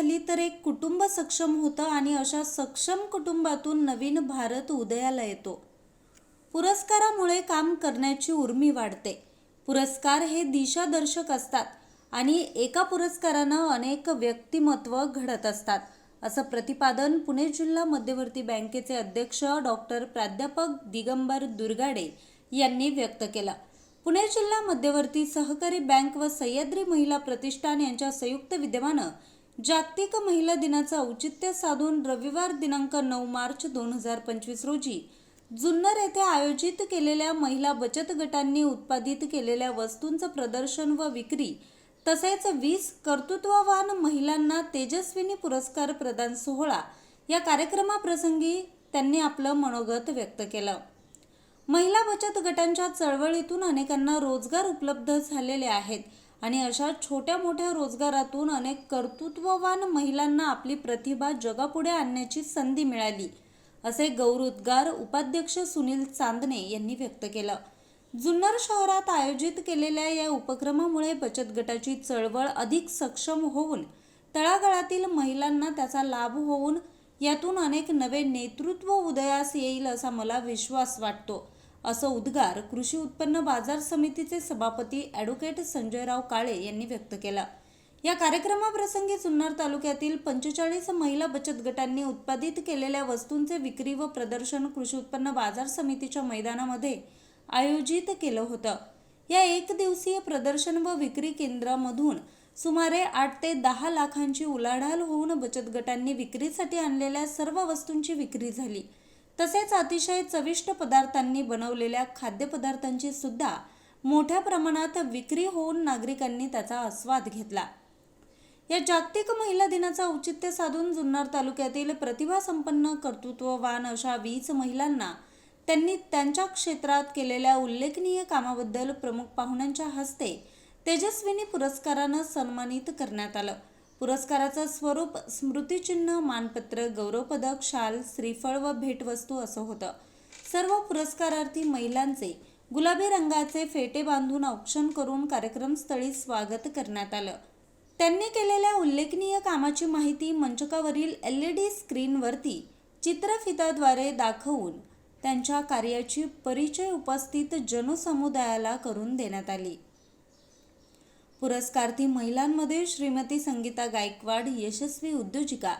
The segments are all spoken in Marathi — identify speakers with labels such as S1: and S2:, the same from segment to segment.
S1: झाली तर एक कुटुंब सक्षम होतं आणि अशा सक्षम कुटुंबातून नवीन भारत उदयाला येतो. पुरस्कारामुळे काम करण्याची उर्मी वाढते. पुरस्कार हे दिशादर्शक असतात आणि एका पुरस्कारानं अनेक व्यक्तिमत्व घडत असतात असं प्रतिपादन पुणे जिल्हा मध्यवर्ती बँकेचे अध्यक्ष डॉक्टर प्राध्यापक दिगंबर दुर्गाडे यांनी व्यक्त केलं. पुणे जिल्हा मध्यवर्ती सहकारी बँक व सह्याद्री महिला प्रतिष्ठान यांच्या संयुक्त विद्यमानं जागतिक महिला दिनाचं औचित्य साधून रविवार दिनांक नऊ मार्च दोन हजार पंचवीस रोजी जुन्नर येथे आयोजित केलेल्या महिला बचत गटांनी उत्पादित केलेल्या वस्तूंचं प्रदर्शन व विक्री तसेच वीस कर्तृत्ववान महिलांना तेजस्विनी पुरस्कार प्रदान सोहळा या कार्यक्रमाप्रसंगी त्यांनी आपलं मनोगत व्यक्त केलं. महिला बचत गटांच्या चळवळीतून अनेकांना रोजगार उपलब्ध झालेले आहेत. आणि अशा छोट्या मोठ्या रोजगारातून अनेक कर्तृत्ववान महिलांना आपली प्रतिभा जगापुढे आणण्याची संधी मिळाली असे गौरवोद्गार उपाध्यक्ष सुनील चांदणे यांनी व्यक्त केलं. जुन्नर शहरात आयोजित केलेल्या या उपक्रमामुळे बचत गटाची चळवळ अधिक सक्षम होऊन तळागाळातील महिलांना त्याचा लाभ होऊन यातून अनेक नवे नेतृत्व उदयास येईल असा मला विश्वास वाटतो. असं उद्गार कृषी उत्पन्न बाजार समितीचे सभापती ॲडव्होकेट संजयराव काळे यांनी व्यक्त केला. या कार्यक्रमाप्रसंगी जुन्नर तालुक्यातील पंचेचाळीस महिला बचत गटांनी उत्पादित केलेल्या वस्तूंचे विक्री व प्रदर्शन कृषी उत्पन्न बाजार समितीच्या मैदानामध्ये आयोजित केलं होतं. या एक दिवसीय प्रदर्शन व विक्री केंद्रामधून सुमारे आठ ते दहा लाखांची उलाढाल होऊन बचत गटांनी विक्रीसाठी आणलेल्या सर्व वस्तूंची विक्री झाली. तसेच अतिशय चविष्ट पदार्थांनी बनवलेल्या खाद्यपदार्थांची सुद्धा मोठ्या प्रमाणात विक्री होऊन नागरिकांनी त्याचा आस्वाद घेतला. या जागतिक महिला दिनाचा औचित्य साधून जुन्नर तालुक्यातील प्रतिभासंपन्न कर्तृत्ववान अशा वीस महिलांना त्यांनी त्यांच्या क्षेत्रात केलेल्या उल्लेखनीय कामाबद्दल प्रमुख पाहुण्यांच्या हस्ते तेजस्विनी पुरस्कारानं सन्मानित करण्यात आलं. पुरस्काराचं स्वरूप स्मृतिचिन्ह मानपत्र गौरवपदक शाल श्रीफळ व भेटवस्तू असं होतं. सर्व पुरस्कारार्थी महिलांचे गुलाबी रंगाचे फेटे बांधून औक्षण करून कार्यक्रमस्थळी स्वागत करण्यात आलं. त्यांनी केलेल्या उल्लेखनीय कामाची माहिती मंचकावरील एल ई डी स्क्रीनवरती चित्रफिताद्वारे दाखवून त्यांच्या कार्याची परिचय उपस्थित जनसमुदायाला करून देण्यात आली. पुरस्कार्थी महिलांमध्ये श्रीमती संगीता गायकवाड यशस्वी उद्योजिका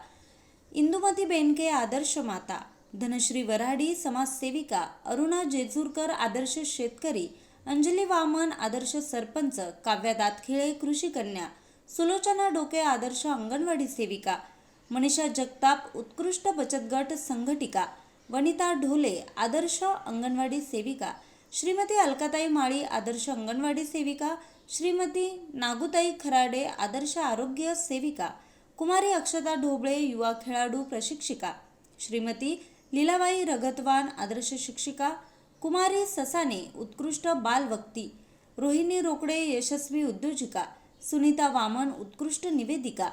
S1: इंदुमती बेनके आदर्श माता धनश्री वराडी समाजसेविका अरुणा जेजूरकर आदर्श शेतकरी अंजली वामन आदर्श सरपंच काव्या दातखिळे कृषी कन्या सुलोचना डोके आदर्श अंगणवाडी सेविका मनीषा जगताप उत्कृष्ट बचत गट संघटिका वनिता ढोले आदर्श अंगणवाडी सेविका श्रीमती अलकाताई माळी आदर्श अंगणवाडी सेविका. श्रीमती नागुताई खराडे आदर्श आरोग्य सेविका. कुमारी अक्षता ढोबळे युवा खेळाडू प्रशिक्षिका. श्रीमती लीलाबाई रगतवान आदर्श शिक्षिका. कुमारी ससाने उत्कृष्ट बालवक्ती. रोहिणी रोकडे यशस्वी उद्योजिका. सुनीता वामन उत्कृष्ट निवेदिका.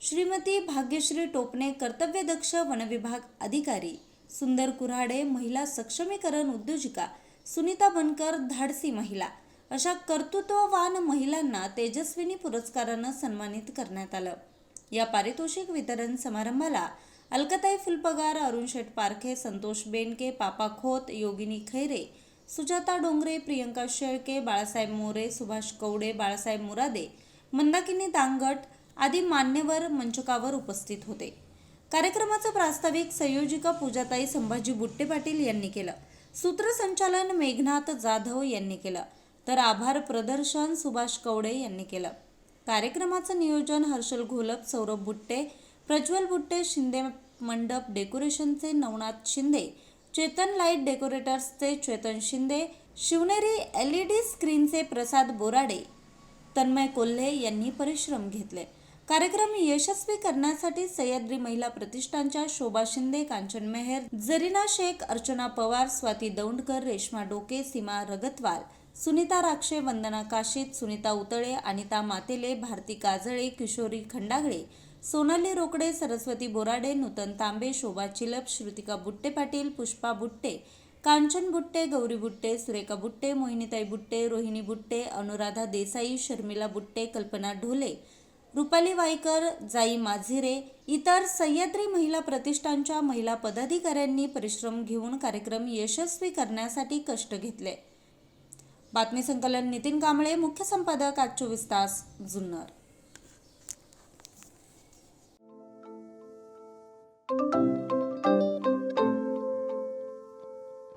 S1: श्रीमती भाग्यश्री टोपणे कर्तव्यदक्ष वनविभाग अधिकारी. सुंदर कुऱ्हाडे महिला सक्षमीकरण उद्योजिका. सुनीता बनकर धाडसी महिला. अशा कर्तृत्ववान महिलांना तेजस्विनी पुरस्कारानं सन्मानित करण्यात आलं. या पारितोषिक वितरण समारंभाला अलकताई फुलपगार अरुण शेठ पारखे संतोष बेनके पापा खोत योगिनी खैरे सुजाता डोंगरे प्रियंका शेळके बाळासाहेब मोरे सुभाष कवडे बाळासाहेब मुरादे मंदाकिनी दांगट आदी मान्यवर मंचकावर उपस्थित होते. कार्यक्रमाचं प्रास्ताविक संयोजिका पूजाताई संभाजी बुट्टे पाटील यांनी केलं. सूत्रसंचालन मेघनाथ जाधव यांनी केलं. तर आभार प्रदर्शन सुभाष कवडे यांनी केलं. कार्यक्रमाचं नियोजन हर्षल घोलप सौरभ बुट्टे प्रज्वल बुट्टे शिंदे मंडप डेकोरेशनचे Navnath Shinde Chetan light डेकोरेटर्सचे Chetan Shinde Shivneri L E D स्क्रीनचे Prasad Borade Tanmay Kolhe यांनी परिश्रम घेतले. कार्यक्रम यशस्वी करण्यासाठी सह्याद्री महिला प्रतिष्ठानच्या शोभा शिंदे कांचन मेहर जरीना शेख अर्चना पवार स्वाती दौंडकर रेश्मा डोके सीमा रगतवाल सुनीता राक्षे वंदना काशीत सुनीता उतळे अनिता मातेले भारती काजळे किशोरी खंडागळे सोनाली रोकडे सरस्वती बोराडे नूतन तांबे शोभा चिलप श्रुतिका बुट्टे पाटील पुष्पा बुट्टे कांचन बुट्टे गौरी बुट्टे सुरेखा बुट्टे मोहिनीताई बुट्टे रोहिणी बुट्टे अनुराधा देसाई शर्मिला बुट्टे कल्पना ढोले रुपाली वाईकर जाई माझिरे इतर सह्याद्री महिला प्रतिष्ठानच्या महिला पदाधिकाऱ्यांनी परिश्रम घेऊन कार्यक्रम यशस्वी करण्यासाठी कष्ट घेतले. बातमी संकलन नितीन कांबळे मुख्य संपादक आज चोवीस तास जुन्नर.